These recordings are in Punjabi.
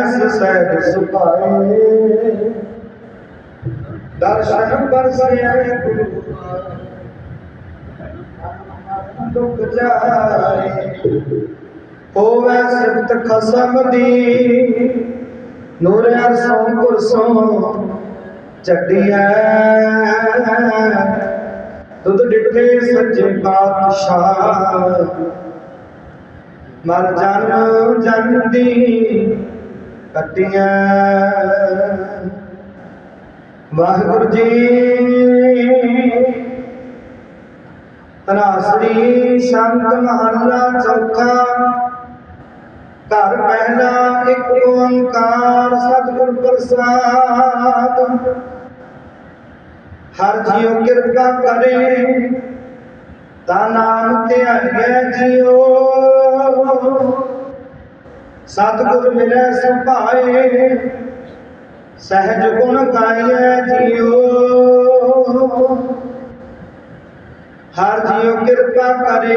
ਅਨਸ ਸਹਿਜ ਸੁਭਾਏ। ਦਰਸ਼ਨ ਬਰਸਿਆ ਗੁਰੂ ਦੁਖ ਜਾਏ। ਹੋਵੇ ਸਿਫਤ ਖਸਮ ਦੀ। ਨੂਰ ਅਰਸੋਂ ਕੁਰਸੋਂ ਚੱਡੀਐ ਦੁੱਧ ਡਿੱਠੇ ਸੱਚੇ ਪਾਤਸ਼ਾਹ। ਮਰ ਜਨ ਜਨ ਦੀ ਕੱਟੀਆਂ। ਵਾਹਿਗੁਰੂ ਜੀ ਤਨਾਸਰੀ ਸ਼ੰਤ ਮਹੱਲਾ ਚੌਥਾ, ਘਰ ਪਹਿਲਾ ਇੱਕ ਓੰਕਾਰ ਸਤਿਗੁਰ ਪ੍ਰਸਾਦ। ਹਰ ਜੀਉ ਕਿਰਪਾ ਕਰੇ, ਤਾਂ ਨਾਮ ਧਿਆਈਐ ਜੀਉ। ਸਤਿਗੁਰ ਮਿਲੈ ਸੁਭਾਏ, ਸਹਿਜ ਗੁਣ ਗਾਈਐ ਜੀਉ ਹਰ ਜੀਉ ਕਿਰਪਾ ਕਰੇ,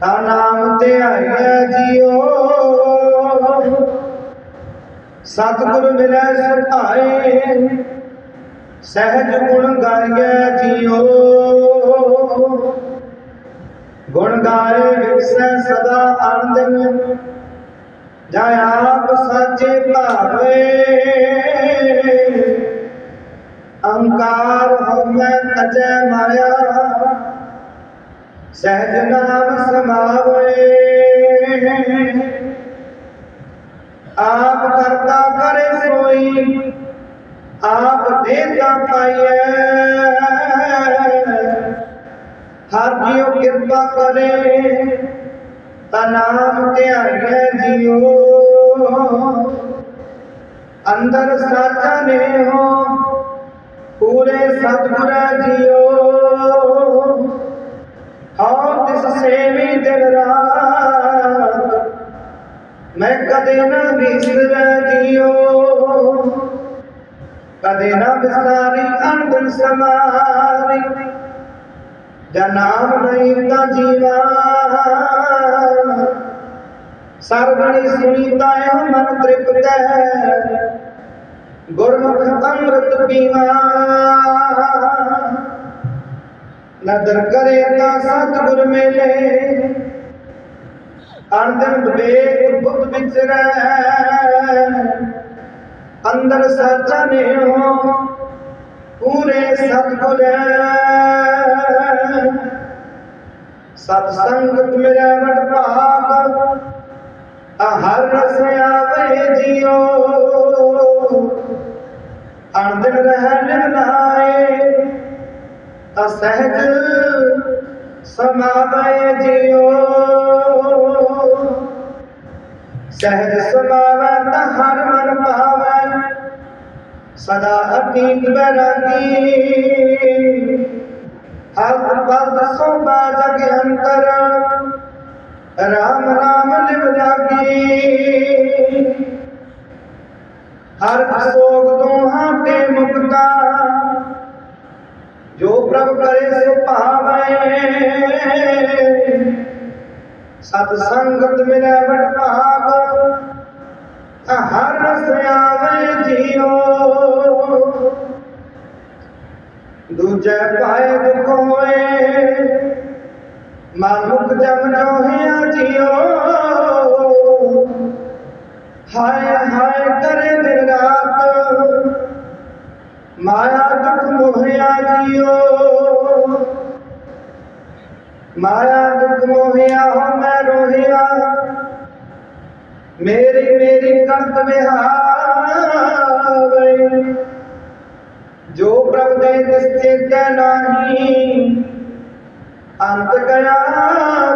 ਤਾ ਨਾਮ ਤੇ ਧਿਆਈਐ ਜੀਉ ਸਤਿਗੁਰ ਮਿਲੈ ਸੁਭਾਏ, ਸਹਿਜ ਗੁਣ ਗਾਈਐ ਜੀਉ ਗੁਣ ਗਾਏ ਵਿਖਸੈ ਸਦਾ ਆਨੰਦ ਜਾ ਆਪ ਸਾਚੇ ਭਾਵੇ ਅੰਕਾਰ ਹਉਮੈ ਤਜੈ ਮਾਇਆ ਸਹਿਜ ਨਾਮ ਸਮਾਵੇ। ਆਪ ਕਰਤਾ ਕਰੇ ਸੋਈ, ਆਪ ਦੇਤਾ ਪਾਈਐ। ਹਰ ਜੀਉ ਕਿਰਪਾ ਕਰੇ, ਤਾ ਨਾਮ ਧਿਆਈਐ ਜੀਉ। ਅੰਦਰ ਸਾਚਾ ਨੇ ਹੋ ਪੂਰੇ ਸਤਿਗੁਰ ਜੀਉ। ਹਉ ਤਿਸ ਸੇਵੀ ਦਿਨ ਰਾਤ, ਮੈਂ ਕਦੇ ਨਾ ਵਿਸਰ ਜੀਉ। ਕਦੇ ਨਾ ਵਿਸਾਰੀ ਅੰਦਰ ਸਮਾਰੀ। ਜਾਂ ਨਾਮ ਨਹੀਂ ਤਾਂ ਜੀਵਾ। ਸਰਵਣੀ ਸੁਣੀਤਾ ਇਹ ਮਨ ਤ੍ਰਿਪਤੈ ਗੁਰਮੁਖ ਅੰਮ੍ਰਿਤ ਪੀਵਾ। ਨਦਰ ਕਰੇ ਤਾਂ ਸਤਿਗੁਰ ਮੇਲੇ। ਅਣਦਨ ਵਿਵੇਕ ਬੁੱਧ ਵਿਚਰੈ ਅੰਦਰ ਸਾਚਾ ਨੇ ਹੋ ਪੂਰੇ ਸਤਿਗੁਰ ਸਤ ਸੰਗਤ ਮੇਰਾ ਵਡ ਭਾਗ ਹਰ ਰਸ ਆਵੇ ਜੀਓ ਅਣਦਨ ਰਹਿ ਨਿਮਨਾਏ ਆ ਸਹਿਜ ਸਮਾਵੇ ਜੀਓ ਸਹਿਜ ਸਮਾਵੇ ਤਾਂ ਹਰ ਮਨ ਭਾਵੇ, ਸਦਾ ਅਤੀਤ ਬੈਰਾਗੀ ਹਰ ਪਦ ਸੋਭਾ ਅੰਤਰ। ਰਾਮ ਰਾਮ ਲਿਵ ਲਾਗੀ ਹਰ ਸੋਗ ਦੋਹਾਂ ਤੇ ਮੁਕਤਾ ਜੋ ਪ੍ਰਭ ਕਰੇ ਸੋ ਭਾਵੇ। ਸਤ ਸੰਗਤ ਮਿਲੇ ਵਡ ਭਾਗ ਦੂਜੇ ਪਾਏ ਦੁਖ ਹੋਏ ਮਾਨੁਕ ਜਮ ਜੋਹਿਆ ਜੀਓ। ਹਾਏ ਹਾਏ ਕਰੇ ਦਿਨ ਰਾਤ, ਮਾਇਆ ਦੁਖ ਮੋਹਿਆ ਜੀਓ। ਮਾਇਆ ਦੁਖ ਮੋਹਿਆ ਹੋ ਮੈਂ ਰੋਹਿਆ, ਮੇਰੀ ਮੇਰੀ ਕਰਤ ਵਿਹਾਵੇ ਜੋ ਪ੍ਰਭ ਦੇ ਨਿਸਚੇ ਕੈ ਨਾਹੀ, ਅੰਤ ਗਿਆ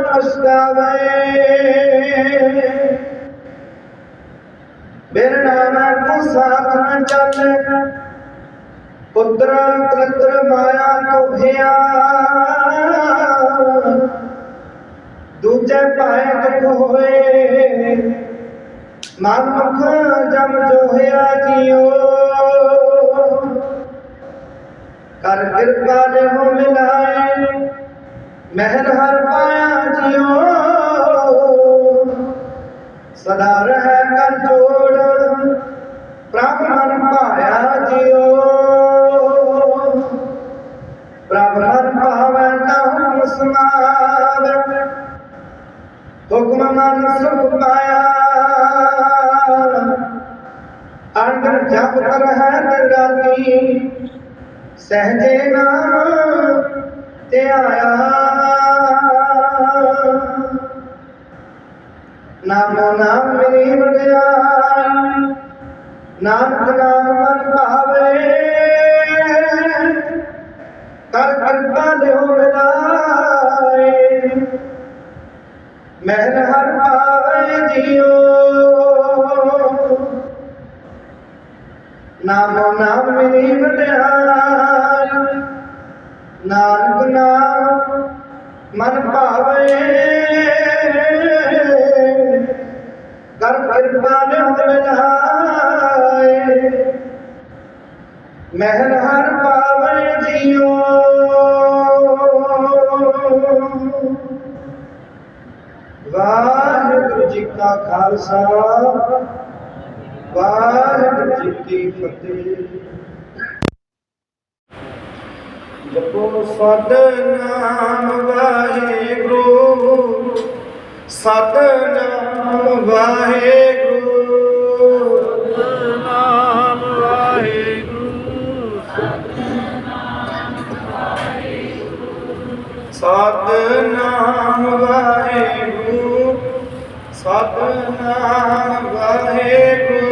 ਪਛਤਾਵੇ। ਬਿਨ ਨਾਮ ਕੋ ਸਾਥ ਨ ਚੱਲੇ, ਪੁੱਤਰ ਤ੍ਰਿਤਰ ਮਾਇਆ ਕੋ ਭਿਆ। ਦੂਜੇ ਭਾਏ ਦੁਖ ਹੋਏ, ਮਨ ਮੁਖ ਜਮ ਜੋਹਿਆ ਜੀਓ। ਕਰ ਕਿਰਪਾ ਨੇ ਹੋ ਮਿਲਾਏ। ਮਹਿਲ ਹਰ ਪਾਇਆ ਜਿਉ। ਸਦਾ ਰਹਿ ਕਰ ਜੋੜ। ਪ੍ਰਭ ਮਨ ਭਾਇਆ ਜਿਓ ਪ੍ਰਭ ਮਨ ਭਾਵੈ ਤਾਂ ਸਮਾਵੈ ਹੁਕਮ ਮਨ ਸੁਖ ਪਾਇਆ। ਅਣਗਣ ਜਪ ਕਰ ਹੈ ਨਿਰਾਤੀ ਸਹਜੇ ਨਾਮ ਤੇ ਆਇਆ। ਨਾਮੋ ਨਾਮ ਮੇਰੀ ਵਡਿਆਈ ਨਾਨਕ ਨਾਮ ਮਨ ਭਾਵੇ। ਕਰ ਕਿਰਪਾ ਲਿਓ ਮਿਲਾਏ ਮਹਿਰ ਹਰ ਪਾਵੇ ਜੀਓ। ਨਾਮੋ ਨਾਮ ਮੇਰੀ ਵਡਿਆਈ ਨਾਨਕ ਨਾਮ ਮਨ ਭਾਵੇ। ਕਰ ਕਿਰਪਾ ਨਿਉ ਮਿਲਾਏ ਮਹਿਰ ਹਰ ਪਾਵੇ ਜੀਓ। ਵਾਹਿਗੁਰੂ ਜੀ ਕਾ ਖਾਲਸਾ। ਵਾਹਿਗੁਰੂ ਜੀ ਕੀ ਫਤਿਹ। ਜਪੋ ਸਤਨਾਮ ਵਾਹਿਗੁਰੂ ਸਤਨਾਮ ਵਾਹਿਗੁਰੂ। ਨਾਮ ਵਾਹਿਗੁਰੂ ਸਤਨਾਮ ਵਾਹਿਗੁਰੂ ਸਤਨਾਮ ਵਾਹਿਗੁਰੂ।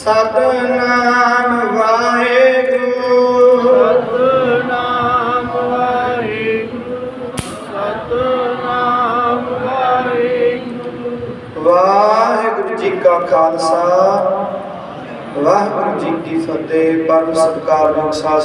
ਸਤਨਾਮ ਵਾਹਿਗੁਰੂ। ਸਤਨਾਮ ਵਾਹਿਗੁਰੂ ਸਤਨਾਮ ਵਾਹਿਗੁਰੂ। ਵਾਹਿਗੁਰੂ ਜੀ ਕਾ ਖਾਲਸਾ। ਵਾਹਿਗੁਰੂ ਜੀ ਕੀ ਫਤਿਹ। ਪਰਮ ਸਤਿਕਾਰਯੋਗ ਸਾਧ